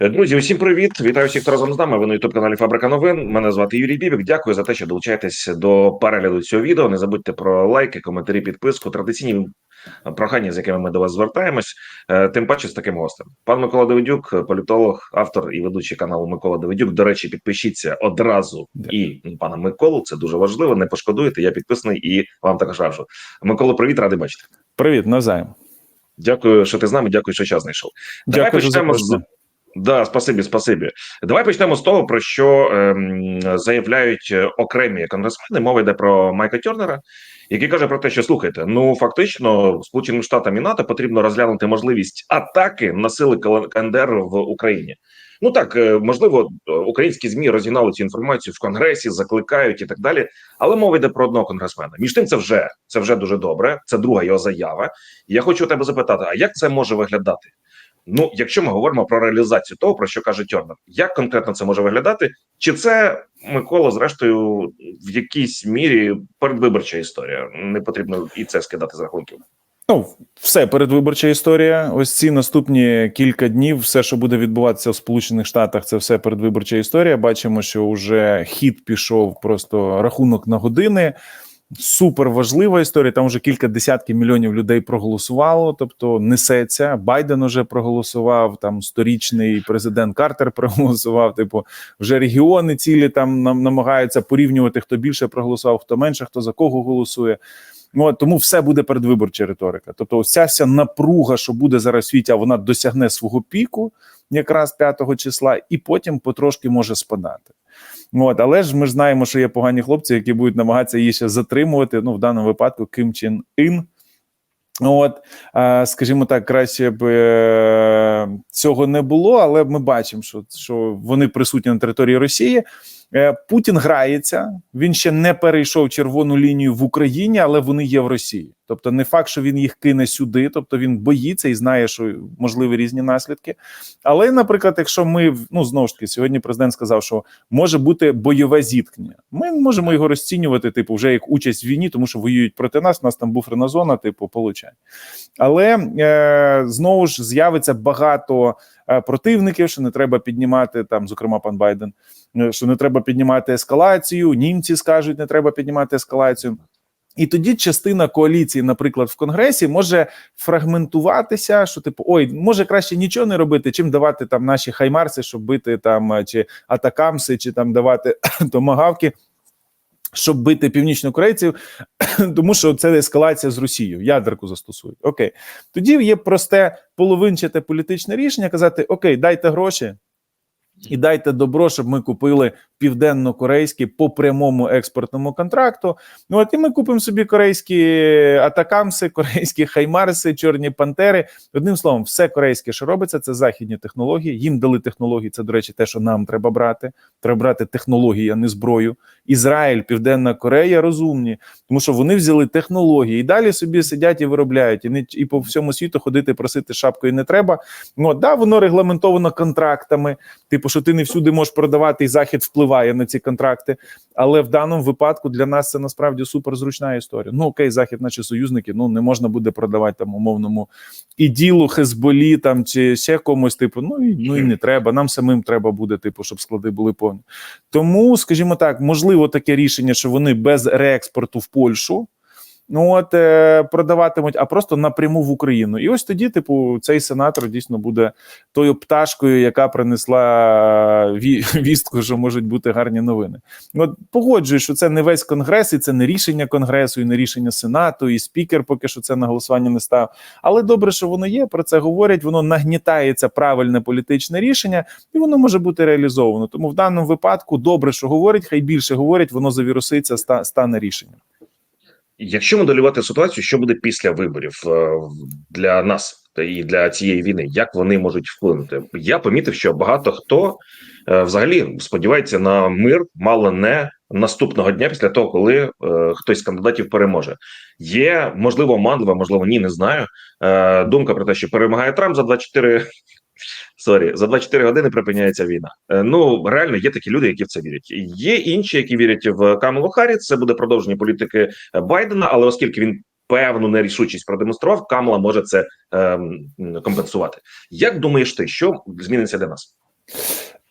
Е, Друзі, усім привіт! Вітаю всіх, хто разом з нами. Ви на youtube каналі Фабрика новин. Мене звати Юрій Бібік. Дякую за те, що долучаєтесь до перегляду цього відео. Не забудьте про лайки, коментарі, підписку. Традиційні прохання, з якими ми до вас звертаємось. Е, Тим паче з таким гостем. Пан Микола Давидюк, політолог, автор і ведучий каналу Микола Давидюк. До речі, підпишіться одразу і пана Миколу. Це дуже важливо. Не пошкодуєте. Я підписаний і вам також раджу. Микола, привіт, радий бачити. Привіт, навзаєм. Дякую, що ти з нами. Дякую, що час знайшов. Дякую за почнемо з. Да, спасибі, спасибі. Давай почнемо з того, про що ем, заявляють е, окремі конгресмени. Мова йде про Майка Тернера, який каже про те, що слухайте, ну фактично, Сполученим Штатам і НАТО потрібно розглянути можливість атаки на сили КНДР в Україні. Ну так е, можливо, українські змі розігнали цю інформацію в конгресі, закликають і так далі. Але мова йде про одного конгресмена. Між тим, це вже це вже дуже добре. Це друга його заява. Я хочу у тебе запитати: а як це може виглядати? Ну, якщо ми говоримо про реалізацію того, про що каже Тернер, як конкретно це може виглядати? Чи це Микола, зрештою, в якійсь мірі передвиборча історія? Не потрібно і це скидати з рахунків. Ну, все передвиборча історія. Ось ці наступні кілька днів, все, що буде відбуватися в Сполучених Штатах, це все передвиборча історія. Бачимо, що вже хід пішов, просто рахунок на години. Супер важлива історія. Там вже кілька десятків мільйонів людей проголосувало. Тобто несеться. Байден уже проголосував. Там сторічний президент Картер проголосував. Типу, вже регіони цілі там нам намагаються порівнювати, хто більше проголосував, хто менше, хто за кого голосує. Ну, тому все буде передвиборча риторика. Тобто, ось ця вся напруга, що буде зараз в світі, а вона досягне свого піку якраз 5 числа, і потім потрошки може спадати. От, але ж ми ж знаємо, що є погані хлопці, які будуть намагатися її ще затримувати. Ну, в даному випадку Ким Чен Ін. От, скажімо так, краще б е, цього не було, але ми бачимо, що, що вони присутні на території Росії. Е, Путін грається, він ще не перейшов червону лінію в Україні, але вони є в Росії. Тобто, не факт, що він їх кине сюди, тобто він боїться і знає, що можливі різні наслідки. Але, наприклад, якщо ми ну знову ж таки, сьогодні президент сказав, що може бути бойове зіткнення, ми можемо його розцінювати, типу, вже як участь в війні, тому що воюють проти нас. У нас там буферна зона, типу, получай. Але е, знову ж з'явиться багато противників, що не треба піднімати там, зокрема, пан Байден, е, що не треба піднімати ескалацію. Німці скажуть, не треба піднімати ескалацію. І тоді частина коаліції, наприклад, в конгресі може фрагментуватися, що типу, ой, може краще нічого не робити, чим давати там наші хаймарси, щоб бити там е, чи атакамси, чи там давати томагавки, щоб бити північнокорейців, тому що це ескалація з Росією, ядерку застосують. Окей, тоді є просте половинчате політичне рішення казати: Окей, дайте гроші. І дайте добро, щоб ми купили південно-корейські по прямому експортному контракту. Ну от і ми купимо собі корейські атакамси, корейські хаймарси, чорні пантери. Одним словом, все корейське, що робиться, це західні технології. Їм дали технології. Це, до речі, те, що нам треба брати. Треба брати технології, а не зброю. Ізраїль, Південна Корея розумні, тому що вони взяли технології і далі собі сидять і виробляють. І не і по всьому світу ходити просити шапкою не треба. Ну да, воно регламентовано контрактами. Типу, що ти не всюди можеш продавати, і захід впливає на ці контракти. Але в даному випадку для нас це насправді суперзручна історія. Ну окей, захід, наші союзники, ну не можна буде продавати там умовному і ділу Хезболі там чи ще комусь, типу, ну і ну і не треба. Нам самим треба буде, типу, щоб склади були повні. Тому, скажімо так, можливо, таке рішення, що вони без реекспорту в Польщу. Ну от е, продаватимуть, а просто напряму в Україну. І ось тоді, типу, цей сенатор дійсно буде тою пташкою, яка принесла ві, вістку, що можуть бути гарні новини. От погоджуюсь, що це не весь конгрес, і це не рішення конгресу, і не рішення сенату, і спікер поки що це на голосування не став. Але добре, що воно є. Про це говорять. Воно нагнітається правильне політичне рішення, і воно може бути реалізовано. Тому в даному випадку добре, що говорять, хай більше говорять, воно завіруситься, ста- стане рішенням. Якщо моделювати ситуацію, що буде після виборів е, для нас і для цієї війни, як вони можуть вплинути? Я помітив, що багато хто е, взагалі сподівається на мир, мало не наступного дня після того, коли е, хтось з кандидатів переможе. Є можливо манлива, можливо, ні, не знаю. Думка про те, що перемагає Трамп за 24 Сорі, за 24 години припиняється війна. Е, Ну реально є такі люди, які в це вірять. Є інші, які вірять в Камелу Харріс. Це буде продовження політики е, Байдена, але оскільки він певну нерішучість продемонстрував, Камала може це ем, компенсувати. Як думаєш ти, що зміниться для нас?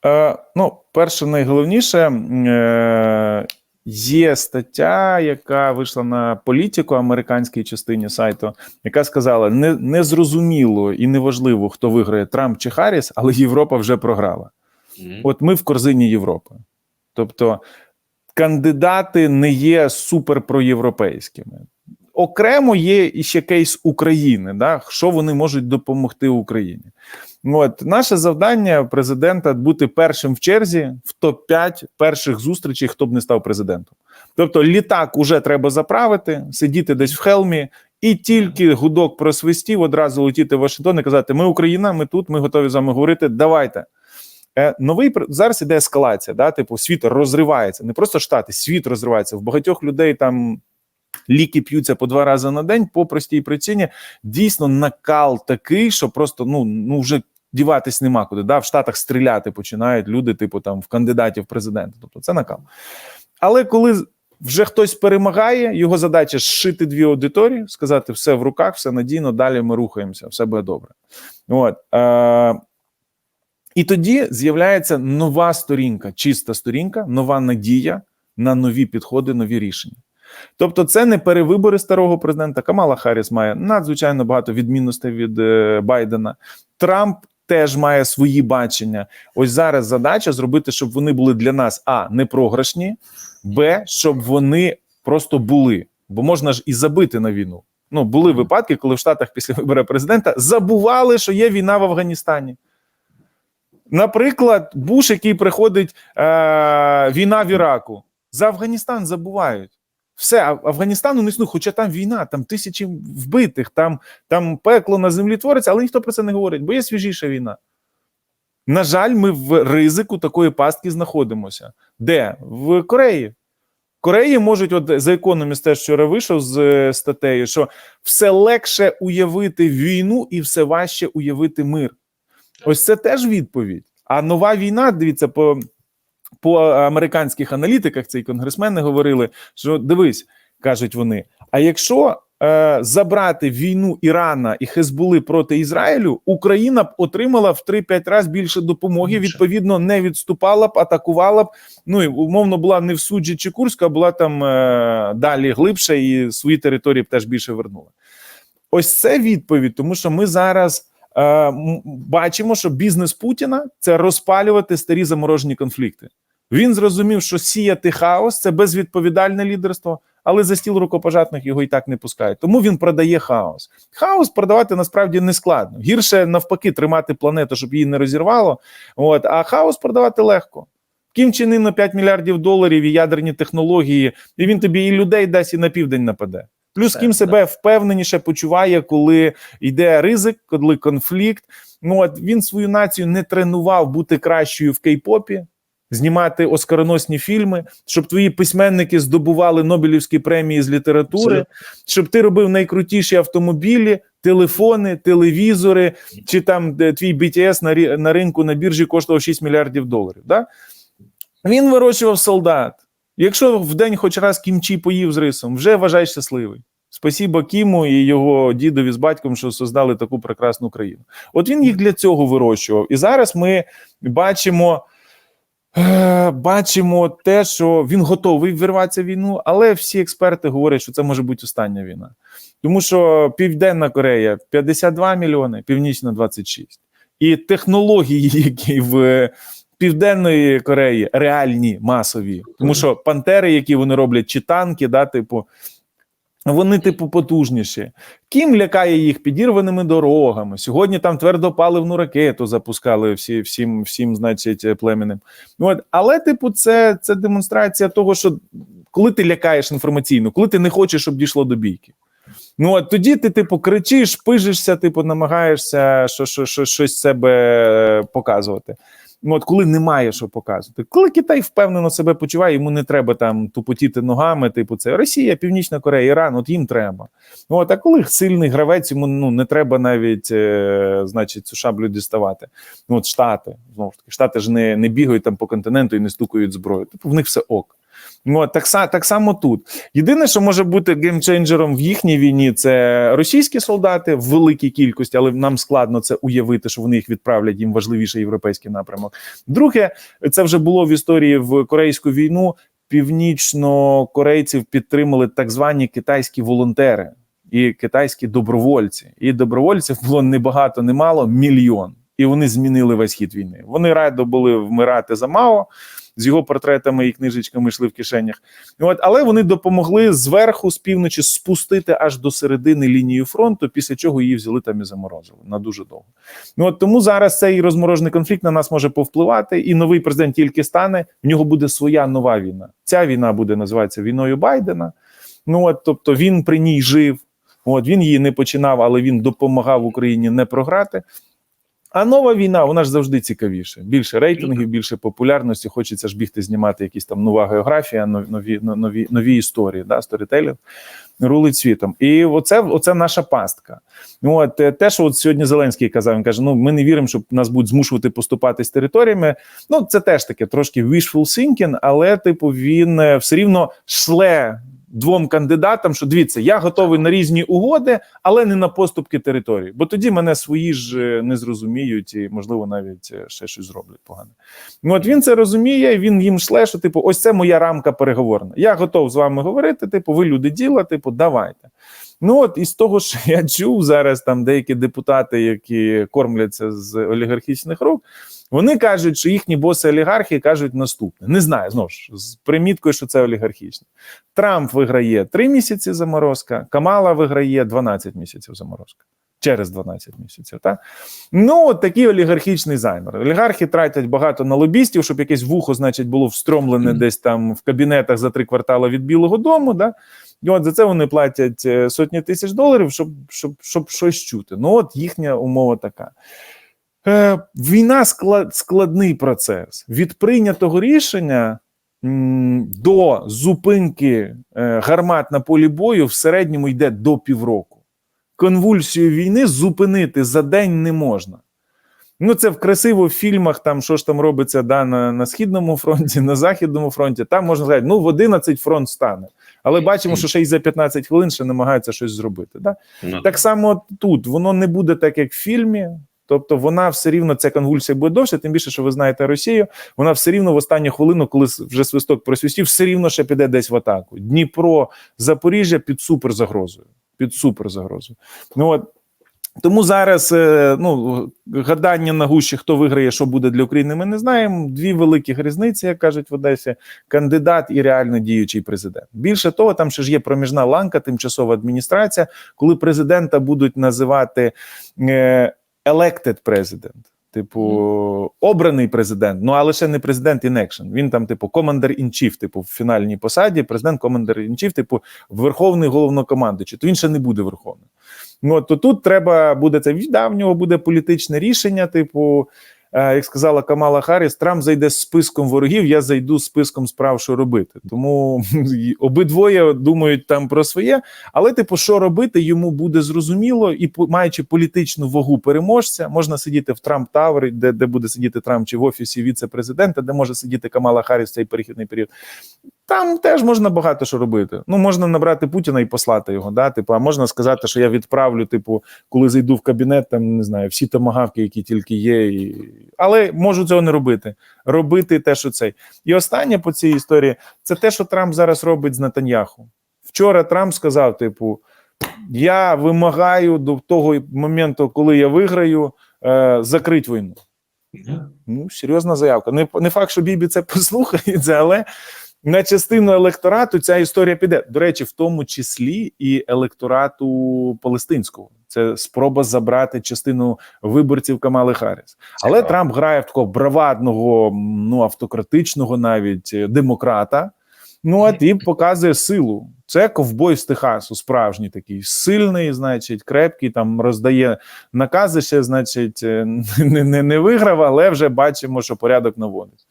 Е, ну, перше, найголовніше, е, є стаття, яка вийшла на політику американській частині сайту, яка сказала: не, не зрозуміло і неважливо, хто виграє Трамп чи Харріс, але Європа вже програла. От ми в корзині Європи. Тобто кандидати не є супер проєвропейськими. Окремо є і ще кейс України, да, що вони можуть допомогти Україні. От наше завдання президента бути першим в черзі в топ-5 перших зустрічей, хто б не став президентом. Тобто, літак уже треба заправити, сидіти десь в Хелмі, і тільки гудок просвистів, одразу летіти в Вашингтон і казати: Ми Україна, ми тут, ми готові з вами говорити. Давайте. Е, Новий зараз іде ескалація. Да? Типу, світ розривається. Не просто штати, світ розривається. В багатьох людей там ліки п'ються по два рази на день по простій причині. Дійсно, накал такий, що просто ну, ну вже діватись нема куди. Да? В Штатах стріляти починають люди, типу там в кандидатів в президенти. Тобто це накал. Але коли вже хтось перемагає, його задача зшити дві аудиторії, сказати все в руках, все надійно, далі ми рухаємося, все буде добре. От. Е- і тоді з'являється нова сторінка, чиста сторінка, нова надія на нові підходи, нові рішення. Тобто, це не перевибори старого президента. Камала Харріс має надзвичайно багато відмінностей від е, Байдена. Трамп теж має свої бачення. Ось зараз задача зробити, щоб вони були для нас а не програшні, б, щоб вони просто були. Бо можна ж і забити на війну. Ну були випадки, коли в Штатах після вибору президента забували, що є війна в Афганістані. Наприклад, Буш, який приходить е, війна в Іраку, за Афганістан забувають. Все, Афганістану не існує, хоча там війна, там тисячі вбитих, там, там пекло на землі твориться, але ніхто про це не говорить, бо є свіжіша війна. На жаль, ми в ризику такої пастки знаходимося. Де? В Кореї. Кореї можуть, от The Economist теж вчора вийшов з е, статтею, що все легше уявити війну і все важче уявити мир. Ось це теж відповідь. А нова війна, дивіться, по, по американських аналітиках, це і конгресмени говорили, що дивись, кажуть вони: а якщо е, забрати війну Ірана і Хезбули проти Ізраїлю, Україна б отримала в 3-5 разів більше допомоги, Більше. відповідно, не відступала б, атакувала б. Ну і умовно була не в суджі чи Курську, а була там е, далі глибше і свої території б теж більше вернула. Ось це відповідь, тому що ми зараз. Е, бачимо, що бізнес Путіна це розпалювати старі заморожені конфлікти. Він зрозумів, що сіяти хаос це безвідповідальне лідерство, але за стіл рукопожатних його і так не пускають. Тому він продає хаос. Хаос продавати насправді не складно. Гірше навпаки тримати планету, щоб її не розірвало. От а хаос продавати легко. Кім Чен Ін на 5 мільярдів доларів і ядерні технології, і він тобі і людей дасть, і на південь нападе. Плюс Все, Кім себе впевненіше почуває, коли йде ризик, коли конфлікт. Ну от він свою націю не тренував бути кращою в кей-попі, знімати оскароносні фільми, щоб твої письменники здобували Нобелівські премії з літератури, Абсолютно. щоб ти робив найкрутіші автомобілі, телефони, телевізори, чи там де твій BTS на, на ринку на біржі коштував 6 мільярдів доларів. Да? Він вирощував солдат. Якщо в день хоч раз кімчі поїв з рисом, вже вважай щасливий. Спасіба Кіму і його дідові з батьком, що создали таку прекрасну країну. От він їх для цього вирощував. І зараз ми бачимо. Е, Бачимо те, що він готовий вірватися в війну, але всі експерти говорять, що це може бути остання війна. Тому що Південна Корея 52 мільйони, Північна 26. І технології, які в Південної Кореї реальні, масові. Тому що пантери, які вони роблять, чи танки, да, типу, вони, типу, потужніші. Кім лякає їх підірваними дорогами. Сьогодні там твердопаливну ракету запускали всі, всім, всім, значить, племенем. От. Але, типу, це, це демонстрація того, що коли ти лякаєш інформаційно, коли ти не хочеш, щоб дійшло до бійки. Ну, от тоді ти, типу, кричиш, пижишся, типу, намагаєшся що, що, що, щось себе е, показувати. Ну, от коли немає що показувати. Коли Китай впевнено себе почуває, йому не треба там тупотіти ногами, типу, це Росія, Північна Корея, Іран, от їм треба. От, а коли сильний гравець, йому ну, не треба навіть, е, значить, цю шаблю діставати. Ну, от Штати, знову ж таки, Штати ж не, не бігають там по континенту і не стукають зброю. Типу, в них все ок. От, так, так само тут. Єдине, що може бути геймченджером в їхній війні, це російські солдати в великій кількості, але нам складно це уявити, що вони їх відправлять. Їм важливіше європейський напрямок. Друге, це вже було в історії в корейську війну. Північно-корейців підтримали так звані китайські волонтери і китайські добровольці. І добровольців було не багато, не мільйон. І вони змінили весь хід війни. Вони радо були вмирати за Мао з його портретами і книжечками йшли в кишенях. От, але вони допомогли зверху, з півночі, спустити аж до середини лінії фронту, після чого її взяли там і заморозили на дуже довго. Ну от тому зараз цей розморожений конфлікт на нас може повпливати, і новий президент тільки стане. В нього буде своя нова війна. Ця війна буде називатися війною Байдена. Ну от, тобто він при ній жив. От він її не починав, але він допомагав Україні не програти. А нова війна, вона ж завжди цікавіше. Більше рейтингів, більше популярності. Хочеться ж бігти знімати якісь там нова географія, нові нові нові, нові історії. Да, сторітелів рулить світом. І оце, оце наша пастка. От е, те, що от сьогодні Зеленський казав, він каже: ну ми не віримо, що нас будуть змушувати поступати з територіями. Ну це теж таке трошки wishful thinking, але типу він е, все рівно шле. Двом кандидатам, що дивіться, я готовий на різні угоди, але не на поступки території. Бо тоді мене свої ж е, не зрозуміють і, можливо, навіть е, ще щось зроблять погане. Ну от він це розуміє. Він їм шле, що типу, ось це моя рамка переговорна. Я готов з вами говорити. Типу, ви люди діла, типу, давайте. Ну от із того, що я чув зараз, там деякі депутати, які кормляться з олігархічних рук, вони кажуть, що їхні боси олігархи кажуть наступне. Не знаю, знову ж з приміткою, що це олігархічне. Трамп виграє 3 місяці заморозка, Камала виграє 12 місяців заморозка. Через 12 місяців, так ну от такий олігархічний займер. Олігархи тратять багато на лобістів, щоб якесь вухо, значить, було встромлене Мгм. десь там в кабінетах за три квартали від Білого Дому. Да? І от за це вони платять е, сотні тисяч доларів, щоб, щоб, щоб щось чути. Ну, от їхня умова така. Е, війна склад, складний процес. Від прийнятого рішення м, до зупинки е, гармат на полі бою в середньому йде до півроку. Конвульсію війни зупинити за день не можна. Ну, це в красиво в фільмах, там що ж там робиться да, на, на східному фронті, на західному фронті. Там можна сказати, ну в 11 фронт стане. Але бачимо, що ще й за 15 хвилин ще намагаються щось зробити. Да? Ну, Так само тут воно не буде так, як в фільмі. Тобто вона все рівно ця конвульсія буде довше, тим більше, що ви знаєте Росію, вона все рівно в останню хвилину, коли вже свисток просвістів, все рівно ще піде десь в атаку. Дніпро, Запоріжжя під суперзагрозою. Під суперзагрозою. Ну от тому зараз е, ну гадання на гущі, хто виграє, що буде для України, ми не знаємо. Дві великих різниці, як кажуть в Одесі: кандидат і реально діючий президент. Більше того, там ще ж є проміжна ланка, тимчасова адміністрація, коли президента будуть називати е, elected president. Типу, обраний президент, ну але ще не президент in action. Він там, типу, командир in chief, типу, в фінальній посаді, президент командир in chief, типу, верховний головнокомандуючий. То він ще не буде верховним. Ну то тут треба буде це да, в буде політичне рішення. Типу, як сказала Камала Харріс, Трамп зайде з списком ворогів. Я зайду з списком справ, що робити. Тому обидвоє думають там про своє. Але, типу, що робити, йому буде зрозуміло, і маючи політичну вагу переможця, можна сидіти в Трамп Тавері, де, де буде сидіти Трамп, чи в офісі віце-президента, де може сидіти Камала Харріс в цей перехідний період. Там теж можна багато що робити. Ну можна набрати Путіна і послати його. Да? Типу, а можна сказати, що я відправлю, типу, коли зайду в кабінет, там не знаю, всі томагавки, які тільки є, і... але можу цього не робити. Робити те, що цей. І останнє по цій історії це те, що Трамп зараз робить з Натаньяху. Вчора Трамп сказав: типу, я вимагаю до того моменту, коли я виграю, е, закрити війну. Ну, серйозна заявка. Не, не факт, що Бібі це послухається, але на частину електорату ця історія піде. До речі, в тому числі і електорату палестинського. Це спроба забрати частину виборців Камали Харріс. Але Цікаво. Трамп грає в такого бравадного, ну автократичного навіть демократа. Ну от і показує силу. Це ковбой з Техасу, справжній такий сильний, значить, крепкий. Там роздає накази. Ще, значить, е, не, не, не виграв, але вже бачимо, що порядок наводить.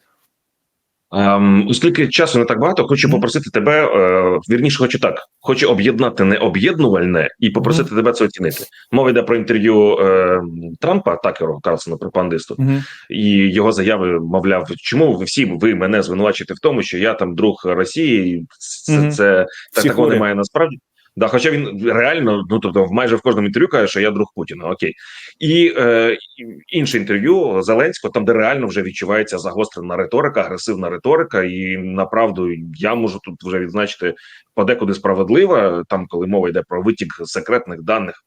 Ем, оскільки часу не так багато, хочу Мгм. попросити тебе, е, вірніше, хочу так, хочу об'єднати необ'єднувальне і попросити тебе це оцінити. Мова йде про інтерв'ю е, Трампа Такеру Карлсона, пропагандисту, Угу. і його заяви, мовляв, чому ви всі ви мене звинувачуєте в тому, що я там друг Росії, це, Мгм. це та такого немає насправді. Да, хоча він реально, ну тобто, майже в кожному інтерв'ю каже, що я друг Путіна. Окей, і е, інше інтерв'ю Зеленського, там де реально вже відчувається загострена риторика, агресивна риторика. І направду я можу тут вже відзначити подекуди справедлива, там коли мова йде про витік секретних даних,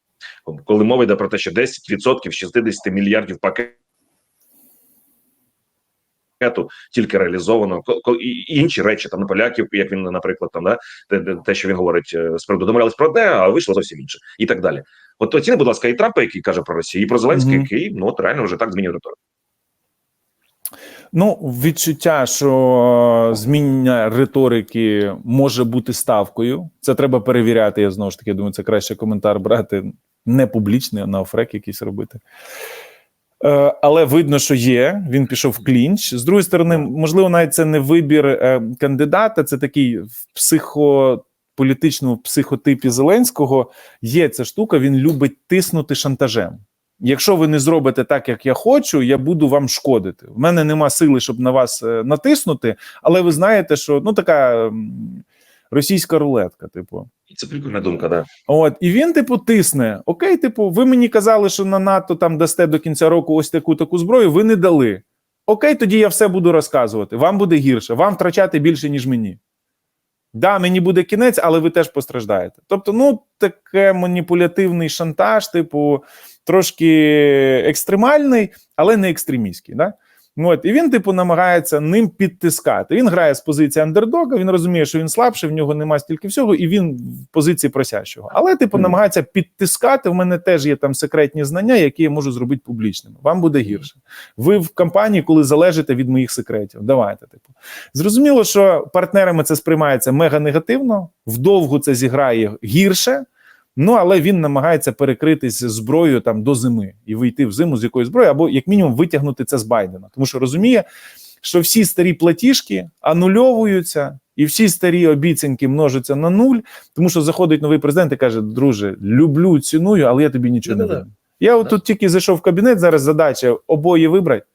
коли мова йде про те, що 10% з 60 мільярдів пакетів пакету тільки реалізовано і інші речі там на поляків, як він, наприклад, там да те, те- те, що він говорить е, з приводу домовлялись про одне, а вийшло зовсім інше, і так далі. От оціни, будь ласка, і Трампа, який каже про Росію, і про Зеленський, Мгм. який ну от реально вже так змінює риторику. Ну, відчуття, що змінення риторики може бути ставкою. Це треба перевіряти. Я знову ж таки думаю, це краще коментар брати не публічний, а на офрек якийсь робити. Е, але видно, що є. Він пішов в клінч. З другої сторони, можливо, навіть це не вибір е, кандидата, це такий в психополітичному психотипі Зеленського. Є ця штука, він любить тиснути шантажем. Якщо ви не зробите так, як я хочу, я буду вам шкодити. В мене нема сили, щоб на вас е, натиснути, але ви знаєте, що ну така російська рулетка, типу. Це прикольна думка, да. От і він, типу, тисне: Окей, типу, ви мені казали, що на НАТО там дасте до кінця року ось таку таку зброю. Ви не дали. Окей, тоді я все буду розказувати. Вам буде гірше, вам втрачати більше, ніж мені. Да, мені буде кінець, але ви теж постраждаєте. Тобто, ну, таке маніпулятивний шантаж, типу, трошки екстремальний, але не екстремістський. Да? Ну, От, і він, типу, намагається ним підтискати. Він грає з позиції андердога, він розуміє, що він слабший, в нього немає стільки всього, і він в позиції просящого. Але, типу, намагається підтискати. В мене теж є там секретні знання, які я можу зробити публічними. Вам буде гірше. Ви в кампанії, коли залежите від моїх секретів. Давайте, типу. Зрозуміло, що партнерами це сприймається мега негативно, вдовгу це зіграє гірше. Ну, але він намагається перекритись зброєю там до зими і вийти в зиму з якоюсь зброєю, або як мінімум витягнути це з Байдена, тому що розуміє, що всі старі платіжки анульовуються, і всі старі обіцянки множаться на нуль, тому що заходить новий президент і каже: друже, люблю, ціную, але я тобі нічого не Да-да-да. дам. Я от тут тільки зайшов в кабінет. Зараз задача обої вибрати,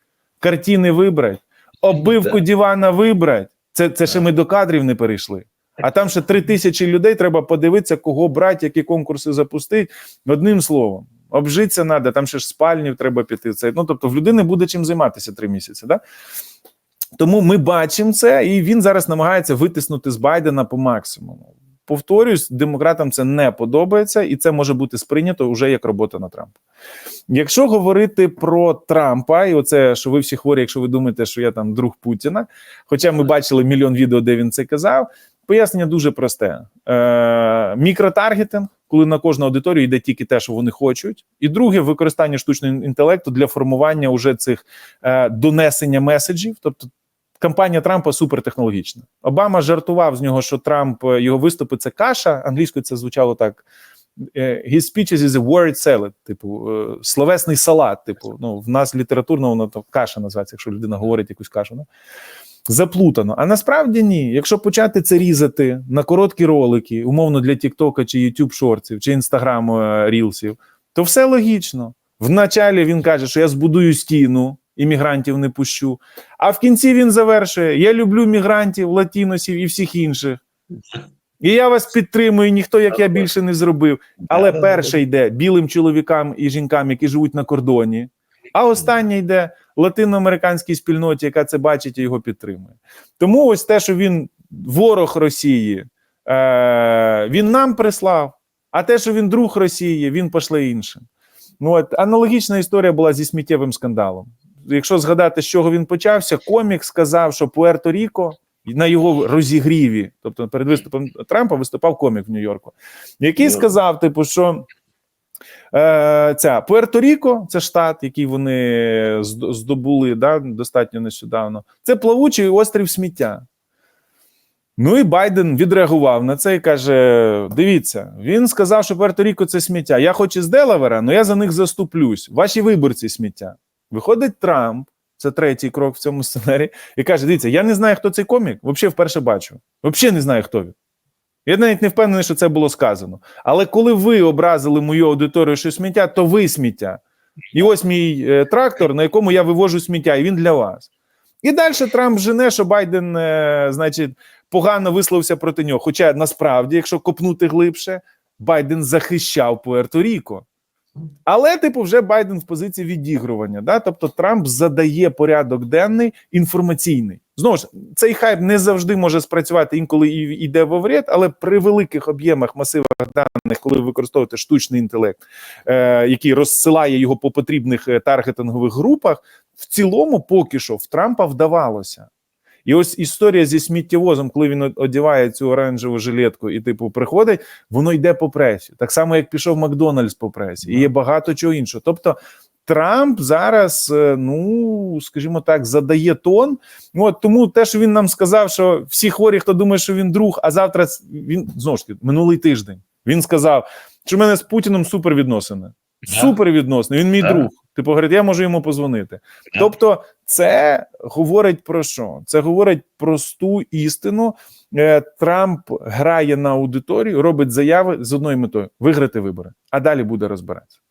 картини вибрати, оббивку Да. дивана вибрати. Це, це ще ми до кадрів не перейшли. А там ще три тисячі людей треба подивитися, кого брати, які конкурси запустити. Одним словом, обжитися треба, там ще ж спальнів треба піти. Це ну тобто в людини буде чим займатися три місяці. Да? Тому ми бачимо це, і він зараз намагається витиснути з Байдена по максимуму. Повторюсь, демократам це не подобається, і це може бути сприйнято вже як робота на Трампа. Якщо говорити про Трампа, і оце, що ви всі хворі, якщо ви думаєте, що я там друг Путіна, хоча ми бачили мільйон відео, де він це казав. Пояснення дуже просте: е, мікротаргетинг, коли на кожну аудиторію йде тільки те, що вони хочуть, і друге використання штучного інтелекту для формування уже цих е, донесення меседжів. Тобто кампанія Трампа супертехнологічна. Обама жартував з нього, що Трамп е, його виступи це каша. Англійською це звучало так. е, His speeches is a word salad, типу е, словесний салат. Типу, ну в нас літературно воно то каша називається, якщо людина говорить якусь кашу. Да? Заплутано. А насправді ні. Якщо почати це різати на короткі ролики, умовно для Тіктока чи YouTube шортів, чи Інстаграму рілсів, то все логічно. Вначалі він каже, що я збудую стіну, іммігрантів не пущу. А в кінці він завершує: Я люблю мігрантів, латіносів і всіх інших. І я вас підтримую, ніхто як я більше не зробив. Але перше йде білим чоловікам і жінкам, які живуть на кордоні, а останнє йде латиноамериканській спільноті, яка це бачить і його підтримує. Тому ось те, що він ворог Росії, е, він нам прислав, а те, що він друг Росії, він пошле іншим. Ну от аналогічна історія була зі сміттєвим скандалом. Якщо згадати, з чого він почався, комік сказав, що Пуерто-Ріко на його розігріві, тобто перед виступом Трампа виступав комік в Нью-Йорку, який Ну. сказав, типу, що е, ця Пуерто-Ріко, це штат, який вони здобули да, достатньо нещодавно. Це плавучий острів сміття. Ну і Байден відреагував на це і каже: дивіться, він сказав, що Пуерто-Ріко це сміття. Я хоч із Делавера, але я за них заступлюсь. Ваші виборці сміття. Виходить Трамп, Це третій крок в цьому сценарії. І каже: дивіться, я не знаю, хто цей комік, взагалі вперше бачу. Взагалі не знаю, хто він. Я навіть не впевнений, що це було сказано. Але коли ви образили мою аудиторію, що сміття, то ви сміття. І ось мій е, трактор, на якому я вивожу сміття, і він для вас. І далі Трамп жене, що Байден, е, значить, погано висловився проти нього. Хоча насправді, якщо копнути глибше, Байден захищав Пуерто-Ріко. Але, типу, вже Байден в позиції відігрування. Да? Тобто Трамп задає порядок денний інформаційний. Знову ж, цей хайп не завжди може спрацювати інколи і йде во вред, але при великих об'ємах масивах даних, коли ви використовуєте штучний інтелект, е, який розсилає його по потрібних е, таргетингових групах, в цілому поки що в Трампа вдавалося. І ось історія зі сміттєвозом, коли він од- одягає цю оранжеву жилетку і, типу, приходить, воно йде по пресі. Так само, як пішов Макдональдс по пресі, і є багато чого іншого. Тобто, Трамп зараз, е, ну скажімо так, задає тон. От тому те, що він нам сказав, що всі хворі, хто думає, що він друг, а завтра він знову ж таки минулий тиждень. Він сказав, що в мене з Путіном супер відносини. Да. Він мій друг. Типу, говорить, я можу йому позвонити. Тобто, це говорить про що? Це говорить просту істину. Е, Трамп грає на аудиторію, робить заяви з одною метою виграти вибори, а далі буде розбиратися.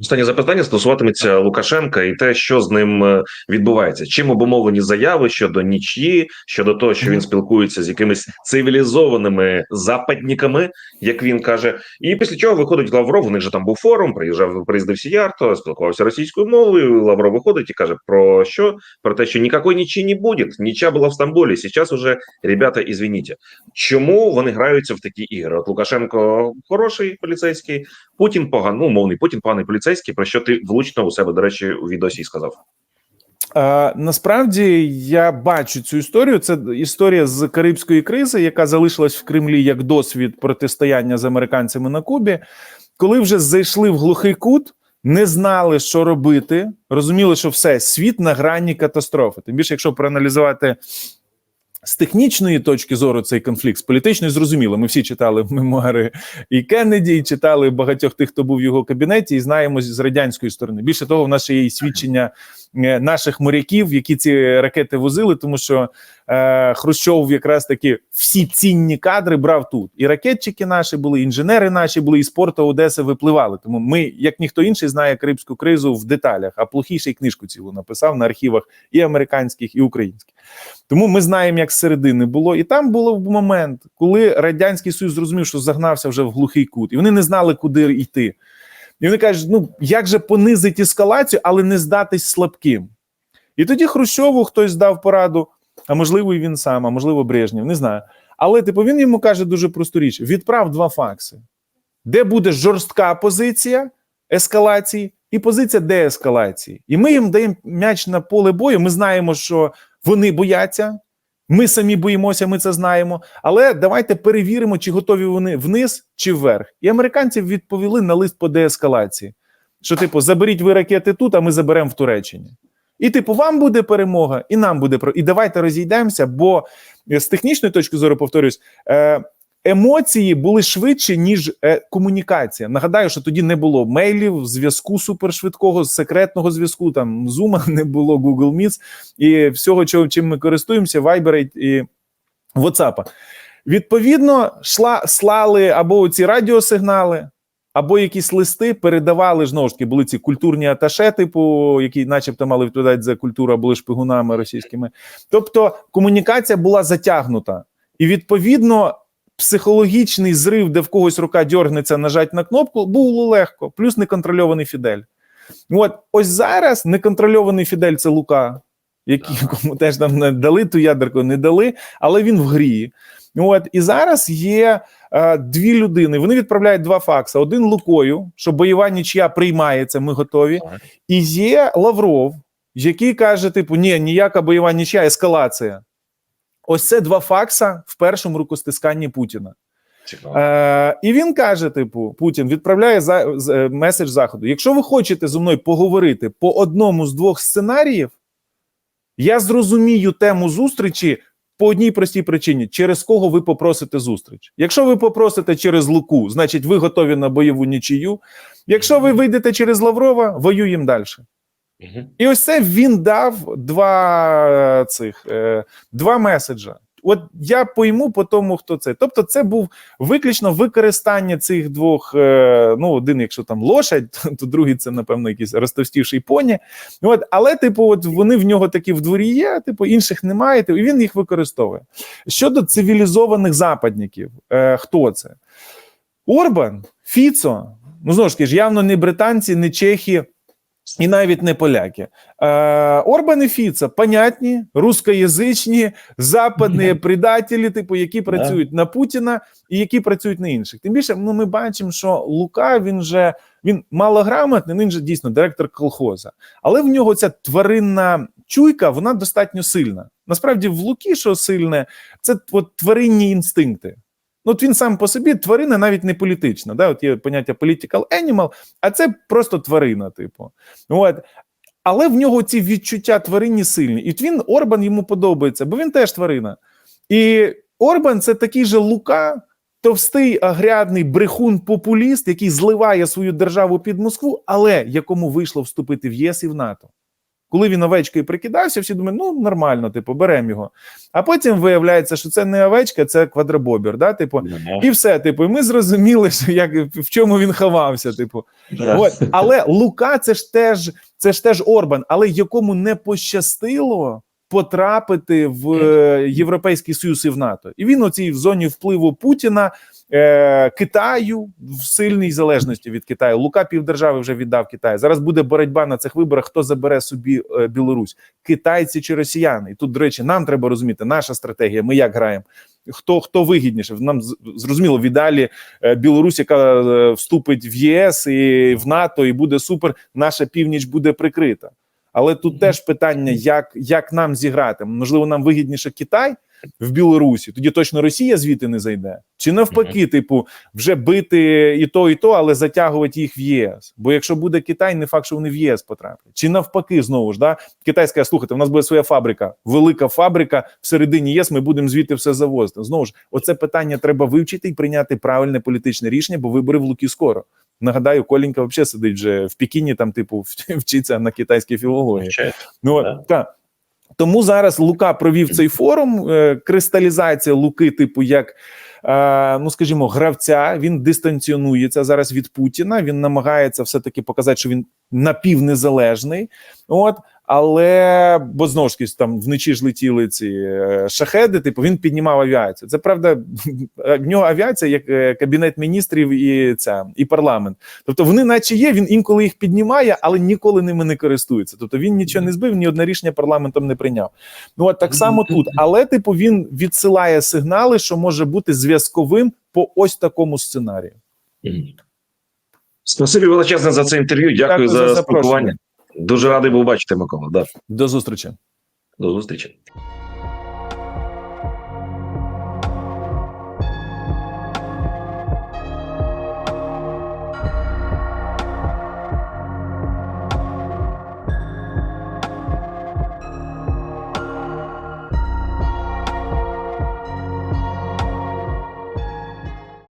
Останнє запитання стосуватиметься Лукашенка і те, що з ним е, відбувається. Чим обумовлені заяви щодо нічї, щодо того, що він спілкується з якимись цивілізованими западниками, як він каже. І після чого виходить Лавров. У них же там був форум, приїжджав приїздив Сіярто, спілкувався російською мовою. Лавров виходить і каже про що? Про те, що ніякої нічі не буде. Ніча була в Стамбулі. Зараз уже ребята, ізвініть. Чому вони граються в такі ігри? От Лукашенко хороший поліцейський, Путін поганий, ну, умовний Путін поганий поліцейський, про що ти влучно у себе, до речі, у відосі сказав. Е, насправді я бачу цю історію. Це історія з Карибської кризи, яка залишилась в Кремлі як досвід протистояння з американцями на Кубі. Коли вже зайшли в глухий кут, не знали, що робити, розуміли, що все світ на грані катастрофи. Тим більше, якщо проаналізувати. З технічної точки зору цей конфлікт, з політичної зрозуміло. Ми всі читали мемуари і Кеннеді, і читали багатьох тих, хто був в його кабінеті, і знаємо з- радянської сторони. Більше того, в нас ще є і свідчення наших моряків, які ці ракети возили, тому що е, Хрущов якраз таки всі цінні кадри брав тут. І ракетчики наші були, і інженери наші були, і з порту Одеси випливали. Тому ми, як ніхто інший, знає Карибську кризу в деталях, а плохіше й книжку цілу написав на архівах і американських, і українських. Тому ми знаємо, як з середини було. І там було момент, коли Радянський Союз зрозумів, що загнався вже в глухий кут, і вони не знали, куди йти. І вони кажуть: ну як же понизити ескалацію, але не здатись слабким. І тоді Хрущову хтось дав пораду, а можливо, і він сам, а можливо, Брежнєв, не знаю. Але типу він йому каже дуже просту річ: відправ два факси, де буде жорстка позиція ескалації і позиція деескалації. І ми їм даємо м'яч на поле бою. Ми знаємо, що вони бояться. Ми самі боїмося, ми це знаємо. Але давайте перевіримо, чи готові вони вниз чи вверх. І американці відповіли на лист по деескалації. Що, типу, заберіть ви ракети тут, а ми заберемо в Туреччині. І, типу, вам буде перемога, і нам буде про. І давайте розійдемося, бо е, з технічної точки зору, повторюсь, е, емоції були швидше, ніж е, комунікація. Нагадаю, що тоді не було мейлів, зв'язку супершвидкого, секретного зв'язку, там Zoom не було, Google Meets і всього, чим ми користуємося, Viber і WhatsApp. Відповідно, шла, слали або ці радіосигнали, або якісь листи передавали знову ж таки, були ці культурні аташе, типу, які, начебто, мали відповідати за культуру, були шпигунами російськими. Тобто комунікація була затягнута, і відповідно. Психологічний зрив, де в когось рука дьоргнеться, нажать на кнопку, було легко, плюс неконтрольований Фідель. От ось зараз неконтрольований Фідель це Лука, який кому теж там не дали ту ядерку, не дали, але він в грі. От і зараз є е, дві людини. Вони відправляють два факси: один Лукою, що бойова нічия приймається, ми готові. І є Лавров, який каже: типу, ні, ніяка бойова нічия, ескалація. Ось це два факса в першому рукостисканні Путіна. Е, і він каже: типу, Путін відправляє за, з- е, меседж заходу. Якщо ви хочете зі мною поговорити по одному з двох сценаріїв, я зрозумію тему зустрічі по одній простій причині, через кого ви попросите зустріч. Якщо ви попросите через Луку, значить ви готові на бойову нічию. Якщо ви вийдете через Лаврова, воюємо далі. І ось це він дав два е, цих е, два меседжа. От я пойму по тому, хто це. Тобто, це був виключно використання цих двох. е, Ну, один, якщо там лошадь, то другий це, напевно, якийсь розтовстівший поні. От, але, типу, от вони в нього такі в дворі є, типу, інших немає, типу, і він їх використовує. Щодо цивілізованих западників, хто це? Орбан, Фіцо, ну знову ж таки, ж явно не британці, не чехи. І навіть не поляки. Е, Орбан і Фіца понятні, рускоязичні, западні предателі, типу, які працюють на Путіна і які працюють на інших. Тим більше, ну ми бачимо, що Лука він же він малограмотний, він же дійсно директор колхоза. Але в нього ця тваринна чуйка, вона достатньо сильна. Насправді, в Лукі, що сильне, це от тваринні інстинкти. Ну, от він сам по собі тварина навіть не політична. Да? От є поняття political animal, а це просто тварина, типу. От. Але в нього ці відчуття тваринні сильні. І от він Орбан йому подобається, бо він теж тварина. І Орбан це такий же Лука, товстий, агрядний брехун-популіст, який зливає свою державу під Москву, але якому вийшло вступити в ЄС і в НАТО. Коли він овечкою прикидався, всі думають, ну нормально, типу, беремо його. А потім виявляється, що це не овечка, це квадробобір. Да? Типу, Да. і все, типу, і ми зрозуміли, що як в чому він ховався. Типу, Да. От, але Лука це ж теж це ж теж Орбан, але якому не пощастило потрапити в е, Європейський Союз і в НАТО. І він у цій зоні впливу Путіна, е, Китаю в сильній залежності від Китаю. Лука півдержави вже віддав Китаю. Зараз буде боротьба на цих виборах. Хто забере собі е, Білорусь, китайці чи росіяни? І тут, до речі, нам треба розуміти наша стратегія. Ми як граємо. Хто хто вигідніше? Нам зрозуміло, в ідеалі е, Білорусь, яка е, вступить в ЄС і в НАТО, і буде супер. Наша північ буде прикрита. Але тут теж питання, як, як нам зіграти? Можливо, нам вигідніше Китай в Білорусі, тоді точно Росія звідти не зайде. Чи навпаки, типу, вже бити і то, і то, але затягувати їх в ЄС. Бо якщо буде Китай, не факт, що вони в ЄС потраплять. Чи навпаки, знову ж да, Китай скаже, слухайте, у нас буде своя фабрика, велика фабрика всередині ЄС. Ми будемо звідти все завозити. Знову ж, оце питання треба вивчити і прийняти правильне політичне рішення, бо вибори в Луки скоро. Нагадаю, Колінка взагалі сидить вже в Пекіні, там, типу, вчиться на китайській філології. Ну Да. Тому зараз Лука провів цей форум. е, Кристалізація Луки, типу, як. е, Ну, скажімо, гравця він дистанціонується зараз від Путіна. Він намагається все-таки показати, що він напівнезалежний. От, але бо знову ж таки там вночі ж летіли ці е, шахеди. Типу він піднімав авіацію. Це правда, в нього авіація як е, кабінет міністрів і ця і парламент. Тобто вони, наче є, він інколи їх піднімає, але ніколи ними не користується. Тобто він нічого не збив, ні одне рішення парламентом не прийняв. Ну от так само тут. Але, типу, він відсилає сигнали, що може бути зв'язковим по ось такому сценарію. Спасибі величезне за це інтерв'ю. Дякую, Дякую за за спілкування. Дуже радий був бачити, Микола. Да. До зустрічі. До зустрічі.